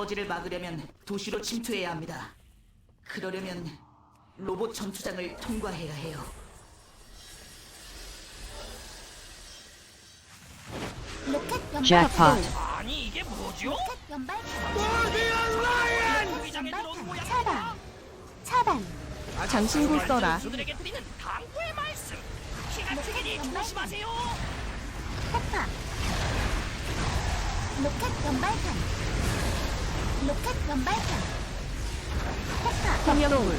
아버지를 막으려면 도시로 침투해야 합니다. 그러려면 로봇 전투장을 통과해야 해요. 로켓 연발 Jackpot. 아니 이게 뭐죠? 로켓 연발 연발. 차단 차단 장신구 써라. 수들에게 드리는 당부의 말씀. 키가 튀기니 조심하세요. 폭파 로켓 연발탄 로켓 연발탄. 폭파 홍영불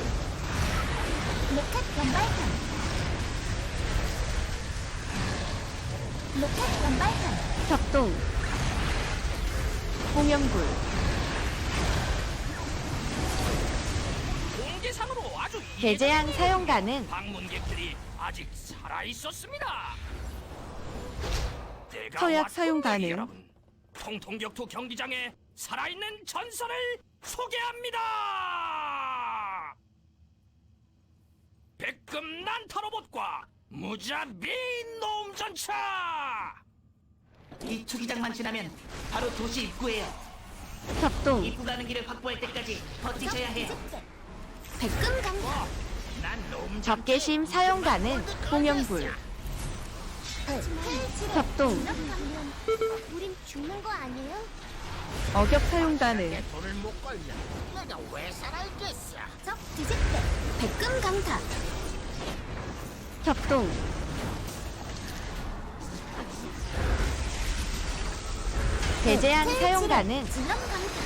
로켓 연발탄. 로켓 연발탄. 협동. 홍영불. 공개상으로 아주 배제한 사용가는 방문객들이 아직 살아 있었습니다. 서약 사용 가능. 여러분, 통통격투 경기장에 살아있는 전설을 소개합니다. 백금 난타 로봇과 무자비 노움 전차. 이 투기장만 지나면 바로 도시 입구예요. 협동 입구 가는 길을 확보할 때까지 버티셔야 해요. 백금 강타 난 노움 적개심 사용가는 홍영불 협동 우린 죽는 거 아니에요? 어격 사용 가능 돈을. 못 걸면 내가 왜 살아있겠어? 적 뒤집대. 백금 강타. 협동. 배제한 질럿 강타.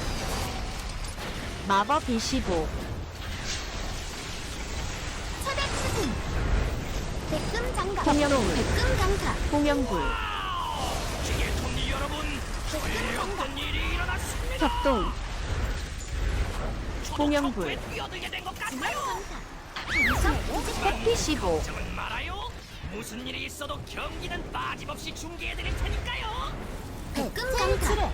마법 25 최대 추진 백금 장갑 백금 강타. 홍영불 협동. 뒤집대 해피 15 걱정은 말아요. 무슨 일이 있어도 경기는 빠짐없이 중계해드릴 테니까요. 백금 강타.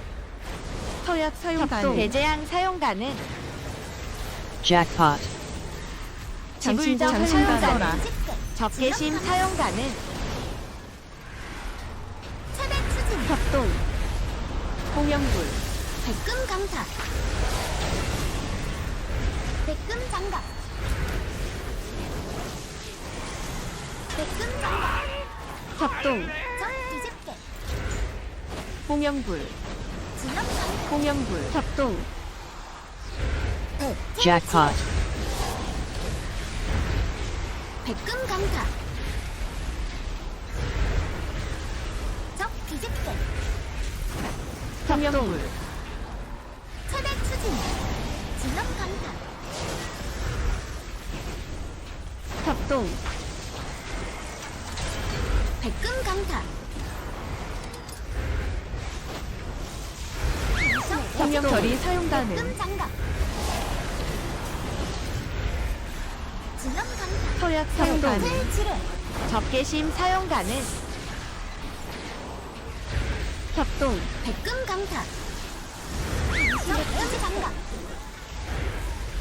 서약 사용 가능. 배제한 사용가는 Jackpot. 장신구 지불적 써라 뒤집대 적개심 사용가는 최대 추진 협동 홍영불. 백금 강타 백금 장갑. 백금 장갑. 협동. 적 뒤집대 홍영불. 질럿 강타 홍영불. 협동. Jackpot. 백금 강타 적 뒤집대 홍영불 최대 추진. 질럿 강타 협동 백금 강타. 홍영절이 사용 가능. 백금 장갑. 질럿 강타 서약 사용 가능. 새 적개심 사용가는 협동. 백금 강타. 백금 장갑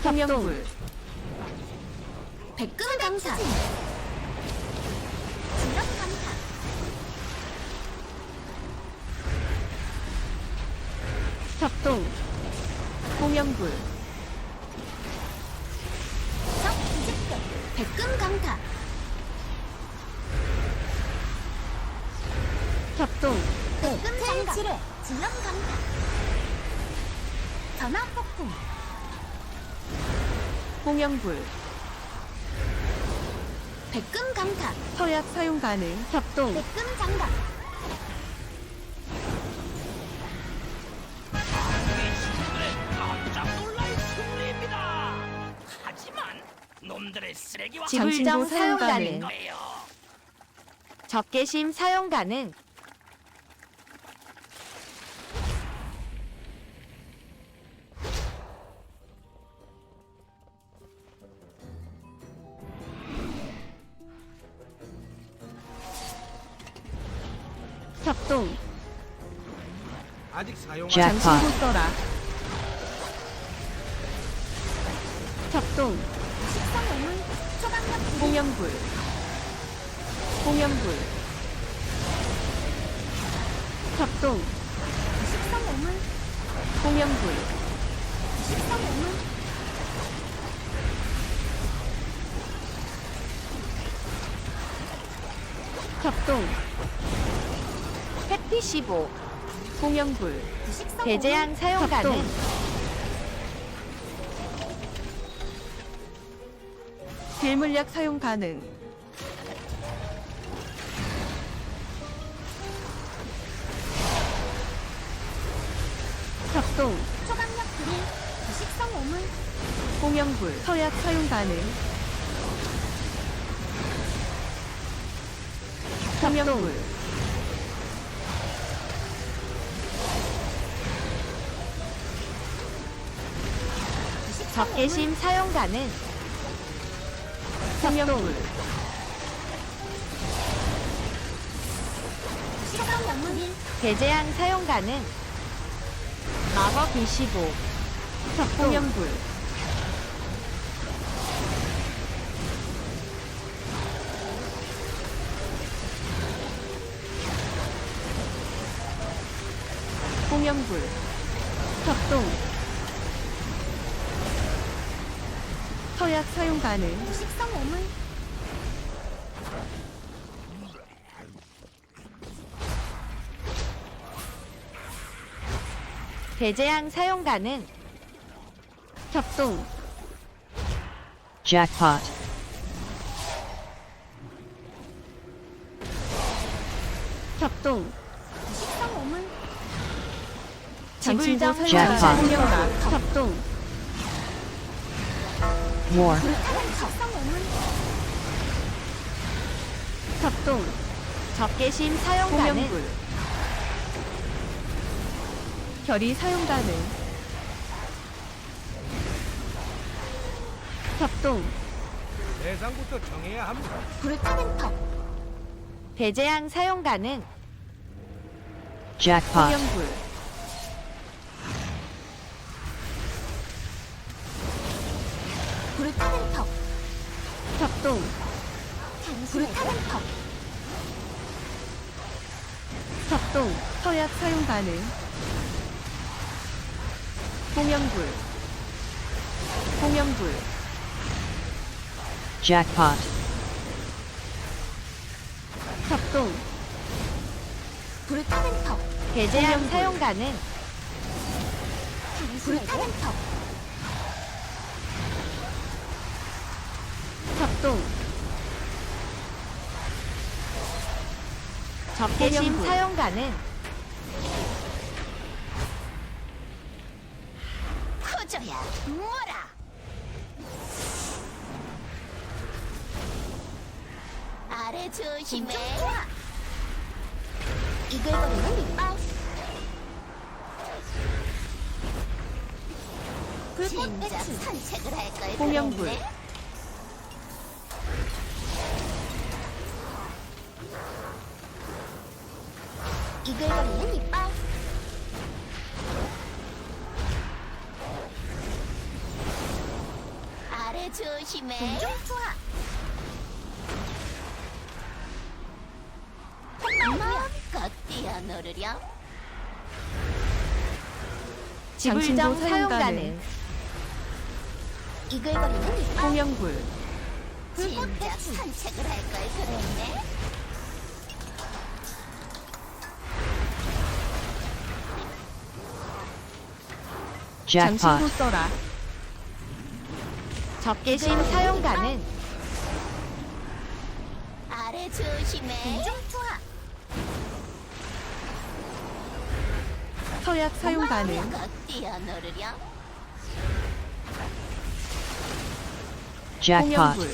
홍영불 백금 강타. 질럿 강타. 협동. 홍영불 장갑 질럿 강타 전화 폭풍. 홍영불. 백금 강타 서약 사용 가능. 협동. 백금 장갑. 우리 친구들의 깜짝 놀랄 승리입니다. 하지만 놈들의 쓰레기와 장신구 사용 가능. 거예요. 적개심 사용가는 장신구 써라 협동 식성 오물 초강력 구리 홍영불. 홍영불. 협동. 식성 오물 홍영불. 식성 오물 협동. 해피 15 공영불 식성 배제양 사용. 가능. 딜물약 사용 가능. 협동. 초강력 드릴 식성 오물. 공영불 서약 사용 가능. 공영불 적개심 사용 가능 공영불 식성 오물 배제양 사용 가능 마법 25 공영불. 공영불 협동 가능 식성 오물. 배제양 사용 가능. 협동 Jackpot. 협동 식성 오물. 지불정 사용. 가능 협동 War. 협동. 적개심 사용 가능. 결이 사용 가능. 협동. 대상부터 정해야 합니다. 불타는 턱 배제양 사용 가능. Jackpot. 공영불 불타는 턱 협동. 불타는 턱 협동. 서약 사용 가능. 공영불. 공영불. Jackpot. 협동. 불타는 턱 공영불. 사용 가능. 불타는 턱 협동 적개심 공영불. 사용 가능 커져야 뭐라 아래 조심해 이글거리는 이빨 불꽃 배출 산책을 할걸. 그랬네. 이글거리는 이빨 아래 조심해. 공중 투하. 마음껏 뛰어노르렴. 지불정 장신구 사용 사용 가능 가능 이글거리는 이빨. 공영불 진작 산책을 할 걸 장신구 Jackpot. 써라 적개심 사용 가능 아래 조심해. 공중 투하. 서약 사용 가능 마음껏 뛰어노르렴. Jackpot. 공영불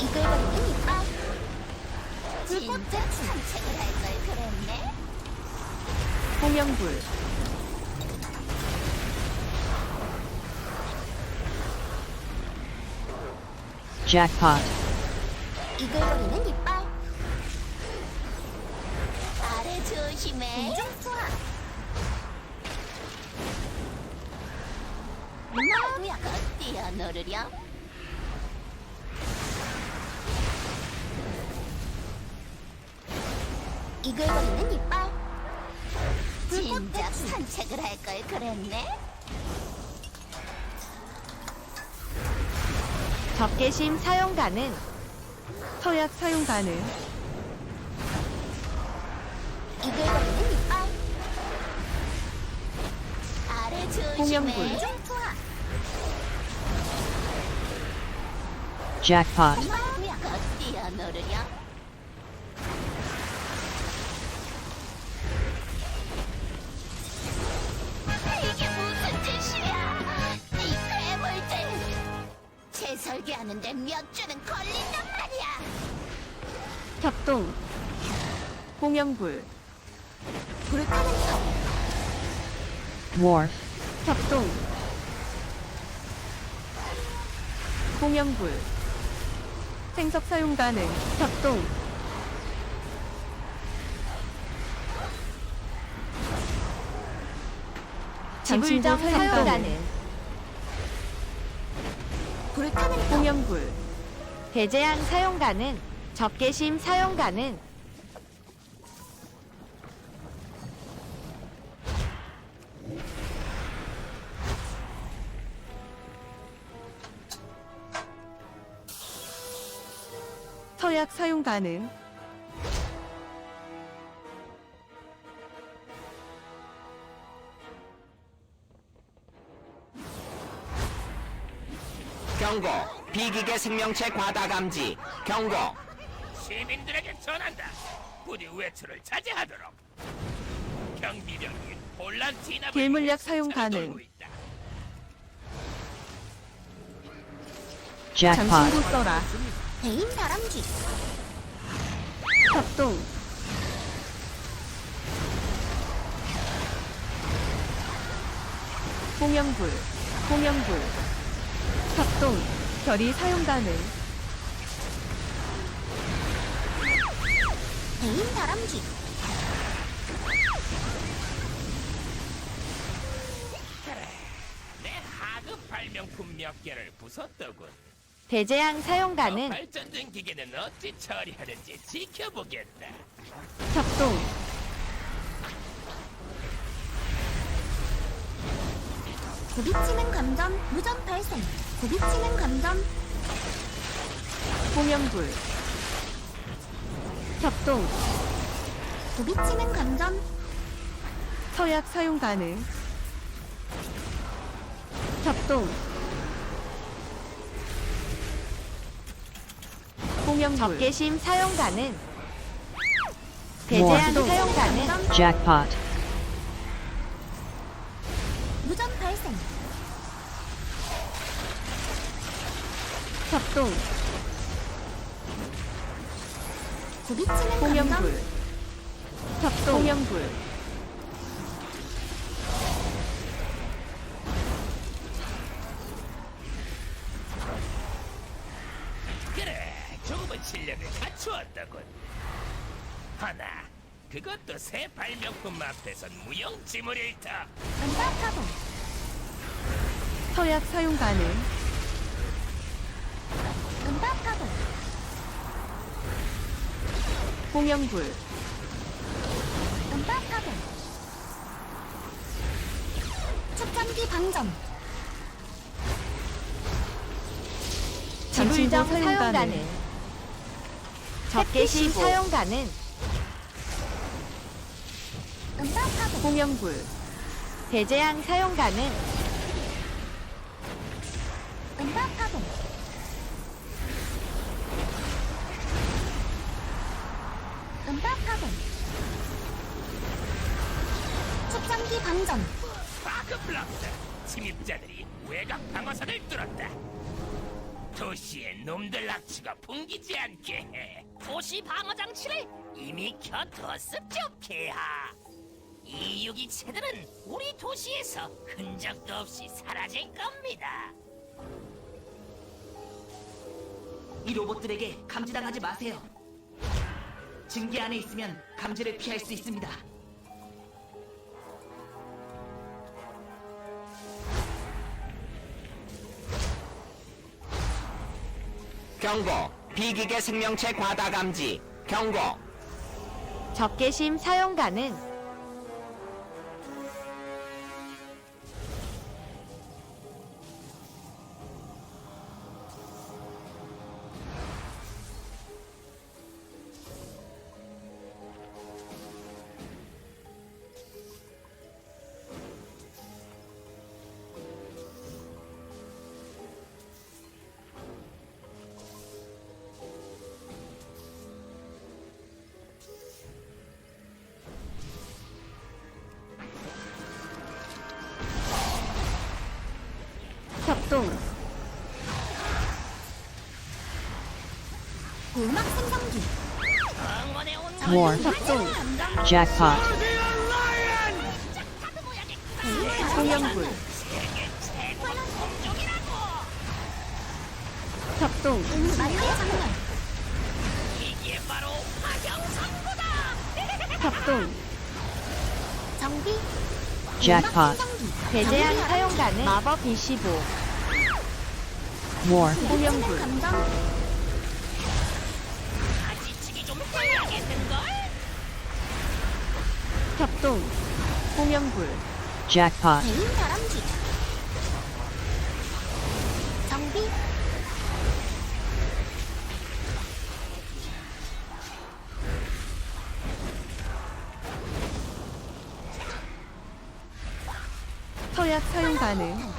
이글거리는 이빨. 진작 산책을 할 걸 그랬네. 공영불 Jackpot. 이글거리는 이빨. 아래 조심해. 마음껏 뛰어노르렴. 이글거리는 이빨. 진작 산책을 할 걸 그랬네. 적개심 사용 가능. 서약 사용 가능. 이글거리는 이빨 아래 조심해 투하 Jackpot. 하는데 몇 주는 걸린단 말이야 협동. 홍영불. 불타는 성 Wharf. 협동. 홍영불. 생석 사용 가능. 협동. 지불정 사용 사용 가능. 불타는 성 홍영불. 배제양 사용 가능. 적개심 사용 가능. 서약 사용 가능. 경고. 비기계 생명체 과다 감지. 경고. 시민들에게 전한다. 부디 외출을 자제하도록. 경비병이 혼란 진압을 길물약 위해 사용 가능. 있다. Jackpot. 써라. 대인 다람쥐 협동. 홍영불. 홍영불. 협동. 결의 사용 가능. 대인 다람쥐 내 하급 발명품 몇 개를 부쉈더군. 배제양 사용 더 가능. 발전된 기계는 어찌 처리하는지 지켜보겠다. 협동. 부비치는 감전 무전 발생 부비치는 감전 홍영불. 협동. 부비치는 감전 서약 사용 가능. 협동. 홍영불. 적개심 사용 가능. 배제양 뭐? 사용 가능. Jackpot. 무전 발생 협동. 감전 홍영불. 협동. 홍영불. 그래, 좋은 실력을 갖추었다군. 하나, 그것도 새 발명품 앞에선 무용지물일 터. 음바파동 서약 사용 가능. 음바파동 홍영불. 촉감기 방전 장신구 지불정 사용 사용 가능. 가능. 적개심 햇빛이고. 사용 가능. 음바파동 홍영불. 배제양 사용 가능. 장치를 이미 켜뒀습죠, 폐하. 이 유기체들은 우리 도시에서 흔적도 없이 사라질 겁니다. 이 로봇들에게 감지당하지 마세요. 증기 안에 있으면 감지를 피할 수 있습니다. 경고. 비기계 생명체 과다 감지. 경고. 적개심 사용 가능. 활동 음악 생성기. War. Jackpot. 성형불 작동 만의 장관 작동 정비. 음악 Jackpot. 배제한 사용 가능 마법. 25 War. 해야겠는걸? 협동 홍영불 Jackpot. 개인 다람쥐 정비 서약 사용 가능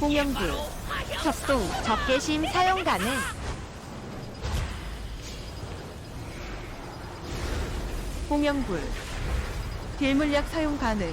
홍영불 협동 적개심 사용가는 홍영불 딜물약 사용 가능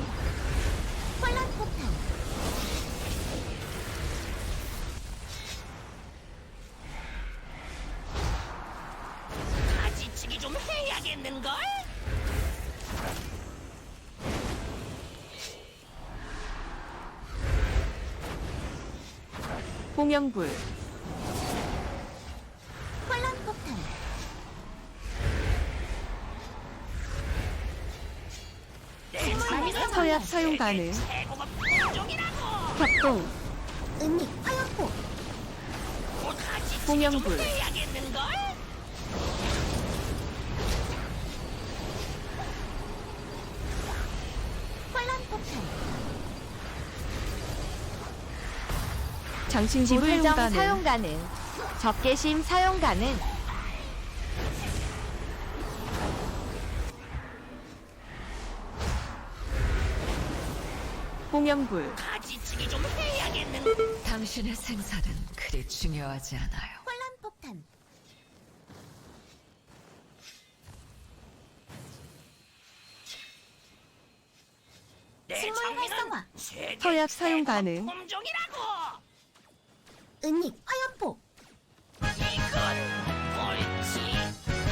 홍영불. 혼란 폭탄. 서약 사용 가능. 협동. 은닉 화염포. 홍영불. 좀 해야겠는걸? 혼란 폭탄 장신구 사용 지불정 가능 사용가는 적개심 사용가는 홍영불 가지치기 좀 해야겠는. 당신의 생사는 그리 중요하지 않아요. 혼란 폭탄 내. 세계 서약 사용 가능 품종이라고. 은닉 화염포 이건 옳지 않아.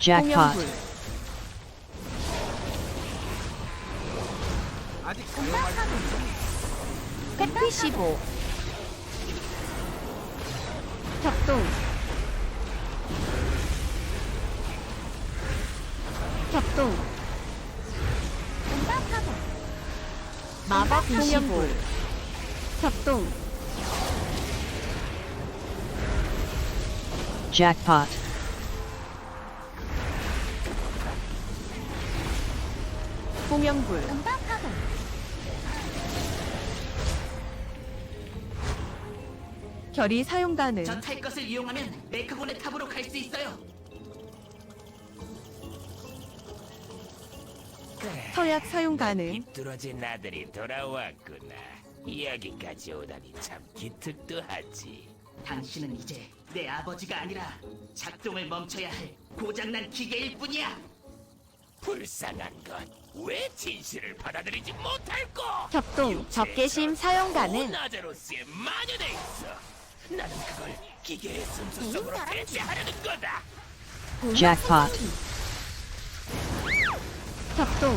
Jackpot. 홍영불 아직 음악 가동 115 협동 협동 음악 가동 마법 25 홍영불 협동 Jackpot. 홍영불 음악 가동 결의 사용 가능 저탈 것을 이용하면 메크곤의 탑으로 갈 수 있어요. 서약 사용 가능 뚫어진 아들이 돌아왔구나. 여기까지 오다니 참 기특도 하지. 당신은 이제 내 아버지가 아니라 작동을 멈춰야 할 고장난 기계일 뿐이야. 불쌍한 것. 왜 진실을 받아들이지 못할꼬? 협동 적개심 사용가는 나자로스에 만연해 있어. 나는 그걸 기계의 순수성으로 대체하려는 거다. Jackpot. 협동.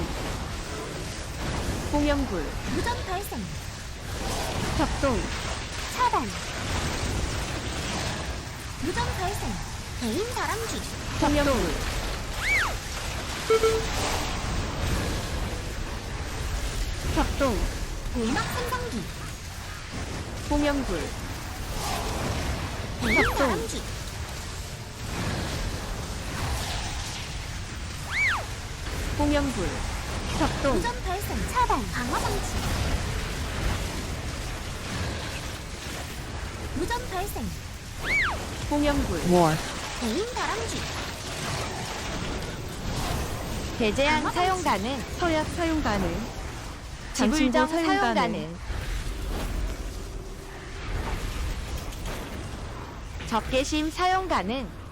홍영불 무전 발생 협동. 차단. 무전 발생 개인 다람쥐 홍영불 협동. 음악 생성기. 홍영불 개인 협동. 다람쥐 홍영불 협동. 무전 발생. 차단. 방어 장치. 무전 발생. 홍영불 War. 개인 다람쥐. 배제한 사용가는 서약 사용 가능 지불정 사용 가능 사용가는. 적개심 사용가는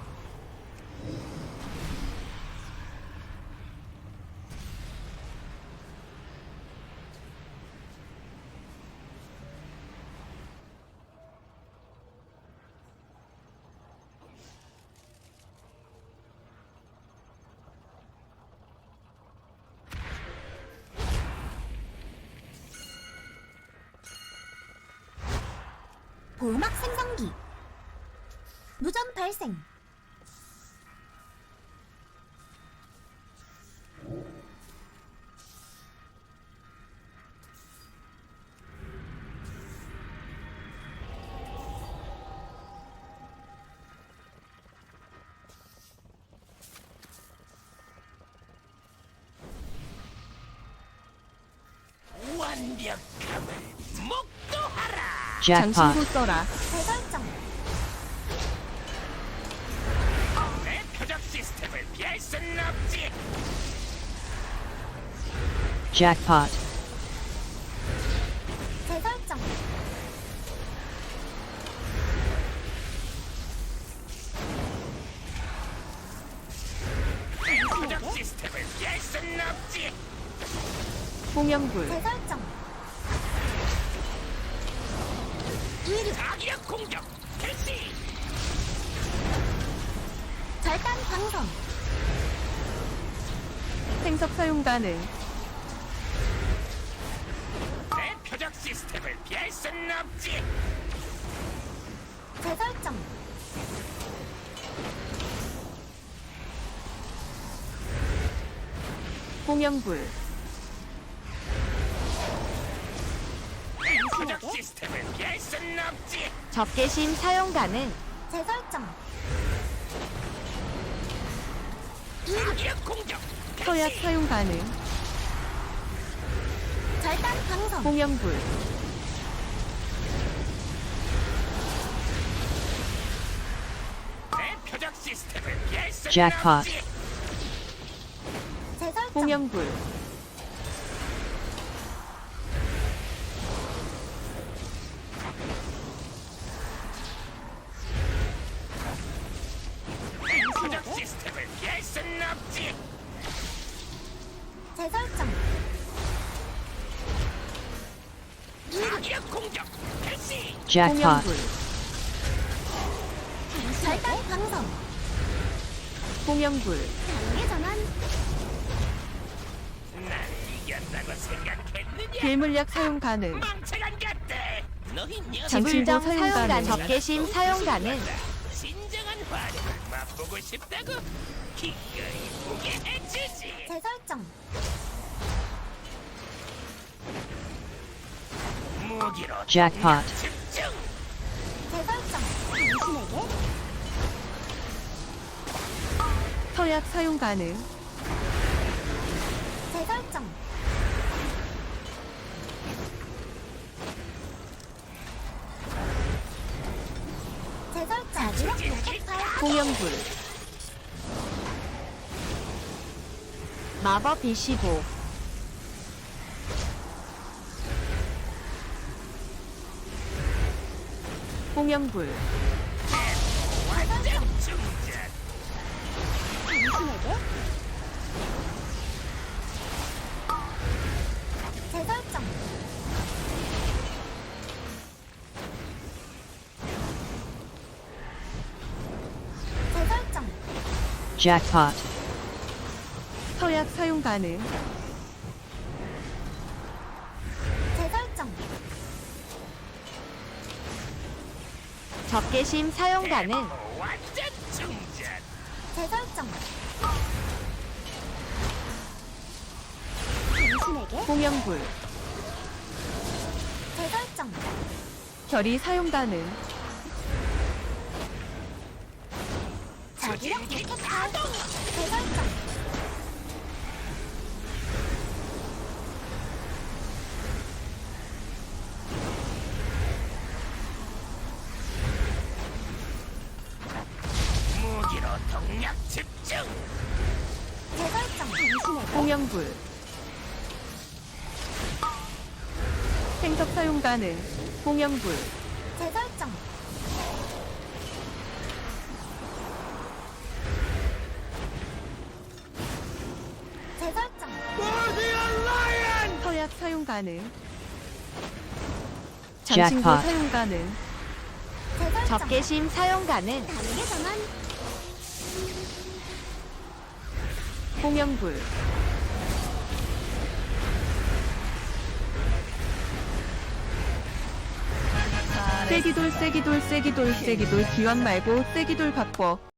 완벽함을 목도하라. Jackpot. 장신구 써라. 재설정 내 표적 시스템을 피할 수는 없지. Jackpot. 재설정 내 표적 시스템을 피할 수는 없지. 홍영불. 재설정 자기력 공격 개시. 절단 방선 생석 사용 가능. 내 표적 시스템을 피할 수는 없지. 재설정 홍영불. 적개심 사용 가능. 재설정 자기력 공격 서약 개시. 사용 가능. 절단 방선 홍영불. 없지. 재설정 홍영불. Jackpot. 절단 방선 홍영불. 단계 전환 난 이겼다고 생각했느냐? 괴물약 사용 가능. 망쳐간 것들! 너희 녀석 장신구 불정 사용 사용 가능. 가능. 적개심 사용 가능. 진정한 화력을 맛보고 싶다고? 기꺼이 보게 해주지! 재설정 무기로 Jackpot. 사용 가능. 재설정 홍영불. 마법 25. 홍영불. Jackpot. 서약 사용 가능. 재설정 적개심 사용 가능. 완전 충전! 재설정 당신에게 홍영불. 재설정 결의 사용 가능. 동력 집중! 홍영불. 생석 사용 가능. 홍영불. 재설정 재설정 서약 사용 가능. Jackpot. 사용 가능. 재설정 적개심 사용 가능. 홍영불. 세기돌 세기돌 세기돌 세기돌 기왕 말고 세기돌 바꿔